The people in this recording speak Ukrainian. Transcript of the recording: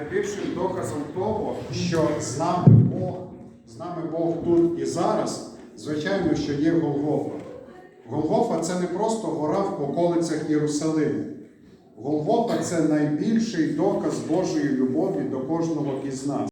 Найбільшим доказом того, що з нами Бог, з нами Бог тут і зараз, звичайно, що є Голгофа. Голгофа це не просто гора в околицях Єрусалиму. Голгофа це найбільший доказ Божої любові до кожного із нас.